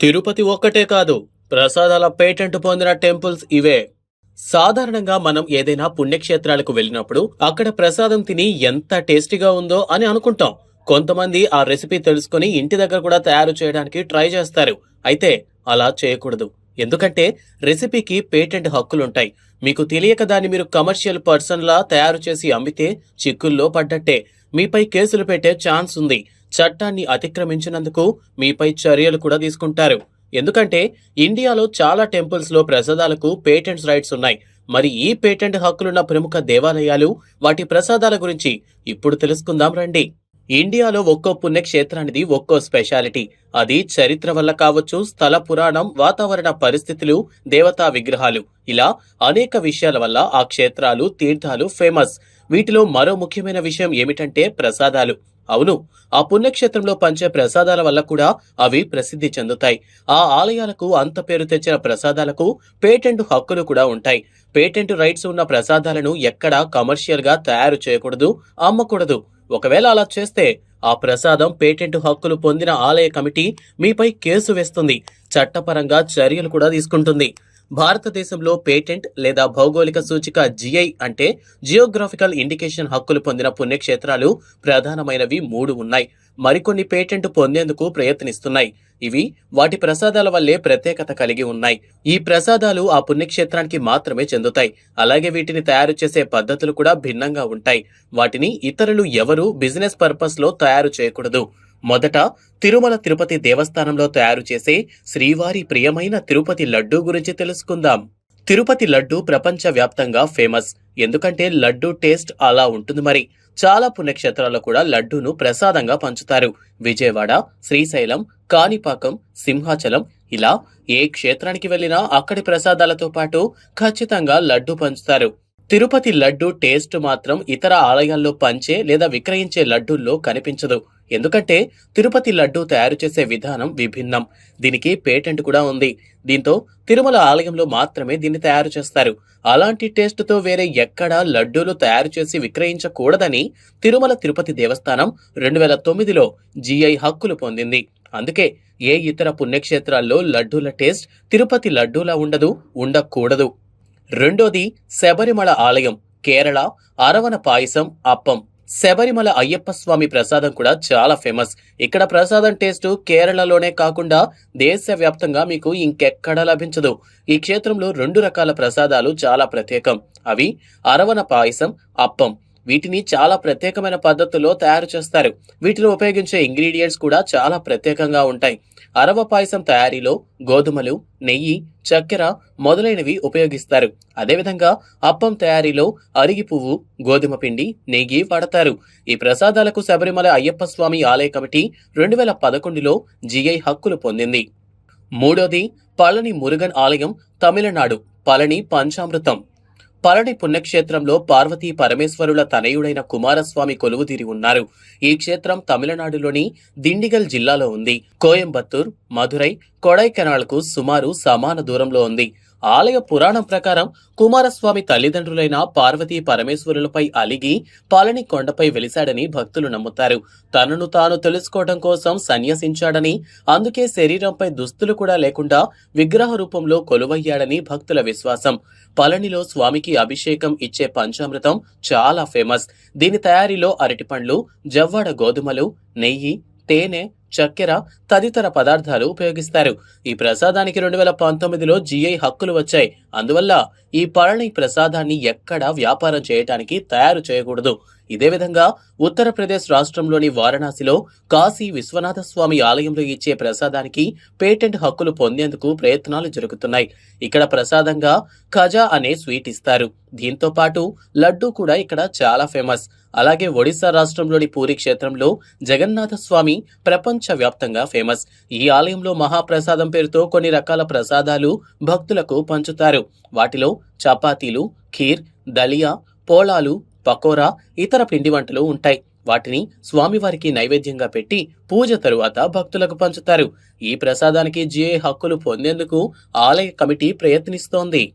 తిరుపతి ఒక్కటే కాదు ప్రసాదాల పేటెంట్ పొందిన టెంపుల్స్ ఇవే. సాధారణంగా మనం ఏదైనా పుణ్యక్షేత్రాలకు వెళ్ళినప్పుడు అక్కడ ప్రసాదం తిని ఎంత టేస్టీగా ఉందో అని అనుకుంటాం. కొంతమంది ఆ రెసిపీ తెలుసుకొని ఇంటి దగ్గర కూడా తయారు చేయడానికి ట్రై చేస్తారు. అయితే అలా చేయకూడదు. ఎందుకంటే రెసిపీకి పేటెంట్ హక్కులుంటాయి. మీకు తెలియక దాన్ని మీరు కమర్షియల్ పర్సన్లా తయారు చేసి అమ్మితే చిక్కుల్లో పడ్డట్టే. మీపై కేసులు పెట్టే ఛాన్స్ ఉంది. చట్టాన్ని అతిక్రమించినందుకు మీపై చర్యలు కూడా తీసుకుంటారు. ఎందుకంటే ఇండియాలో చాలా టెంపుల్స్లో ప్రసాదాలకు పేటెంట్స్ రైట్స్ ఉన్నాయి. మరి ఈ పేటెంట్ హక్కులున్న ప్రముఖ దేవాలయాలు వాటి ప్రసాదాల గురించి ఇప్పుడు తెలుసుకుందాం రండి. ఇండియాలో ఒక్కో పుణ్యక్షేత్రానిది ఒక్కో స్పెషాలిటీ. అది చరిత్ర వల్ల కావచ్చు స్థల పురాణం వాతావరణ పరిస్థితులు దేవతా విగ్రహాలు. ఇలా అనేక విషయాల వల్ల ఆ క్షేత్రాలు తీర్థాలు ఫేమస్. వీటిలో మరో ముఖ్యమైన విషయం ఏమిటంటే ప్రసాదాలు. అవును ఆ పుణ్యక్షేత్రంలో పంచే ప్రసాదాల వల్ల కూడా అవి ప్రసిద్ధి చెందుతాయి. ఆ ఆలయాలకు అంత పేరు తెచ్చిన ప్రసాదాలకు పేటెంట్ హక్కులు కూడా ఉంటాయి. పేటెంట్ రైట్స్ ఉన్న ప్రసాదాలను ఎక్కడా కమర్షియల్గా తయారు చేయకూడదు అమ్మకూడదు. ఒకవేళ అలా చేస్తే ఆ ప్రసాదం పేటెంట్ హక్కులు పొందిన ఆలయ కమిటీ మీపై కేసు వేస్తుంది. చట్టపరంగా చర్యలు కూడా తీసుకుంటుంది. భారతదేశంలో పేటెంట్ లేదా భౌగోళిక సూచిక జిఐ అంటే జియోగ్రాఫికల్ ఇండికేషన్ హక్కులు పొందిన పుణ్యక్షేత్రాలు ప్రధానమైనవి మూడు ఉన్నాయి. మరికొన్ని పేటెంట్ పొందేందుకు ప్రయత్నిస్తున్నాయి. ఇవి వాటి ప్రసాదాల వల్లే ప్రత్యేకత కలిగి ఉన్నాయి. ఈ ప్రసాదాలు ఆ పుణ్యక్షేత్రానికి మాత్రమే చెందుతాయి. అలాగే వీటిని తయారు చేసే పద్ధతులు కూడా భిన్నంగా ఉంటాయి. వాటిని ఇతరులు ఎవరూ బిజినెస్ పర్పస్లో తయారు చేయకూడదు. మొదట తిరుమల తిరుపతి దేవస్థానంలో తయారు చేసే శ్రీవారి ప్రియమైన తిరుపతి లడ్డూ గురించి తెలుసుకుందాం. తిరుపతి లడ్డూ ప్రపంచవ్యాప్తంగా ఫేమస్. ఎందుకంటే లడ్డు టేస్ట్ అలా ఉంటుంది మరి. చాలా పుణ్యక్షేత్రాల్లో కూడా లడ్డూను ప్రసాదంగా పంచుతారు. విజయవాడ శ్రీశైలం కాణిపాకం సింహాచలం ఇలా ఏ క్షేత్రానికి వెళ్ళినా అక్కడి ప్రసాదాలతో పాటు ఖచ్చితంగా లడ్డూ పంచుతారు. తిరుపతి లడ్డు టేస్ట్ మాత్రం ఇతర ఆలయాల్లో పంచే లేదా విక్రయించే లడ్డూల్లో కనిపించదు. ఎందుకంటే తిరుపతి లడ్డు తయారు చేసే విధానం విభిన్నం. దీనికి పేటెంట్ కూడా ఉంది. దీంతో తిరుమల ఆలయంలో మాత్రమే దీన్ని తయారు చేస్తారు. అలాంటి టేస్ట్తో వేరే ఎక్కడా లడ్డూలు తయారు చేసి విక్రయించకూడదని తిరుమల తిరుపతి దేవస్థానం రెండు వేల తొమ్మిదిలో జిఐ హక్కులు పొందింది. అందుకే ఏ ఇతర పుణ్యక్షేత్రాల్లో లడ్డూల టేస్ట్ తిరుపతి లడ్డూలా ఉండదు ఉండకూడదు. రెండోది శబరిమల ఆలయం కేరళ అరవన పాయసం అప్పం. శబరిమల అయ్యప్ప స్వామి ప్రసాదం కూడా చాలా ఫేమస్. ఇక్కడ ప్రసాదం టేస్ట్ కేరళలోనే కాకుండా దేశవ్యాప్తంగా మీకు ఇంకెక్కడా లభించదు. ఈ క్షేత్రంలో రెండు రకాల ప్రసాదాలు చాలా ప్రత్యేకం. అవి అరవన పాయసం అప్పం. వీటిని చాలా ప్రత్యేకమైన పద్ధతుల్లో తయారు చేస్తారు. వీటిలో ఉపయోగించే ఇంగ్రీడియంట్స్ కూడా చాలా ప్రత్యేకంగా ఉంటాయి. అరవ పాయసం తయారీలో గోధుమలు నెయ్యి చక్కెర మొదలైనవి ఉపయోగిస్తారు. అదేవిధంగా అప్పం తయారీలో అరిగి పువ్వు గోధుమ పిండి నెయ్యి వాడతారు. ఈ ప్రసాదాలకు శబరిమల అయ్యప్ప స్వామి ఆలయ కమిటీ రెండు వేల పదకొండులో జిఐ హక్కులు పొందింది. మూడోది పళని మురుగన్ ఆలయం తమిళనాడు. పళని పంచామృతం. పళని పుణ్యక్షేత్రంలో పార్వతీ పరమేశ్వరుల తనయుడైన కుమారస్వామి కొలువుదీరి ఉన్నారు. ఈ క్షేత్రం తమిళనాడులోని దిండిగల్ జిల్లాలో ఉంది. కోయంబత్తూర్ మధురై కొడైకెనాల్కు సుమారు సమాన దూరంలో ఉంది. ఆలయ పురాణం ప్రకారం కుమారస్వామి తల్లిదండ్రులైన పార్వతీ పరమేశ్వరులపై అలిగి పాలని కొండపై వెలిశాడని భక్తులు నమ్ముతారు. తనను తాను తెలుసుకోవడం కోసం సన్యసించాడని అందుకే శరీరంపై దుస్తులు కూడా లేకుండా విగ్రహ రూపంలో కొలువయ్యాడని భక్తుల విశ్వాసం. పళనిలో స్వామికి అభిషేకం ఇచ్చే పంచామృతం చాలా ఫేమస్. దీని తయారీలో అరటిపండ్లు జవ్వాడ గోధుమలు నెయ్యి తేనె చక్కెర తదితర పదార్థాలు ఉపయోగిస్తారు. ఈ ప్రసాదానికి రెండు వేల పంతొమ్మిదిలో జిఐ హక్కులు వచ్చాయి. అందువల్ల ఈ పళని ప్రసాదాన్ని ఎక్కడా వ్యాపారం చేయటానికి తయారు చేయకూడదు. ఇదే విధంగా ఉత్తరప్రదేశ్ రాష్ట్రంలోని వారణాసిలో కాశీ విశ్వనాథ స్వామి ఆలయంలో ఇచ్చే ప్రసాదానికి పేటెంట్ హక్కులు పొందేందుకు ప్రయత్నాలు జరుగుతున్నాయి. ఇక్కడ ప్రసాదంగా ఖజా అనే స్వీట్ ఇస్తారు. దీంతో పాటు లడ్డూ కూడా ఇక్కడ చాలా ఫేమస్. అలాగే ఒడిశా రాష్ట్రంలోని పూరి క్షేత్రంలో జగన్నాథ స్వామి ప్రపంచ వ్యాప్తంగా ఫేమస్. ఈ ఆలయంలో మహాప్రసాదం పేరుతో కొన్ని రకాల ప్రసాదాలు భక్తులకు పంచుతారు. వాటిలో చపాతీలు ఖీర్ దలియా పోళాలు పకోరా ఇతర పిండి వంటలు ఉంటాయి. వాటిని స్వామివారికి నైవేద్యంగా పెట్టి పూజ తరువాత భక్తులకు పంచుతారు. ఈ ప్రసాదానికి జిఐ హక్కులు పొందేందుకు ఆలయ కమిటీ ప్రయత్నిస్తోంది.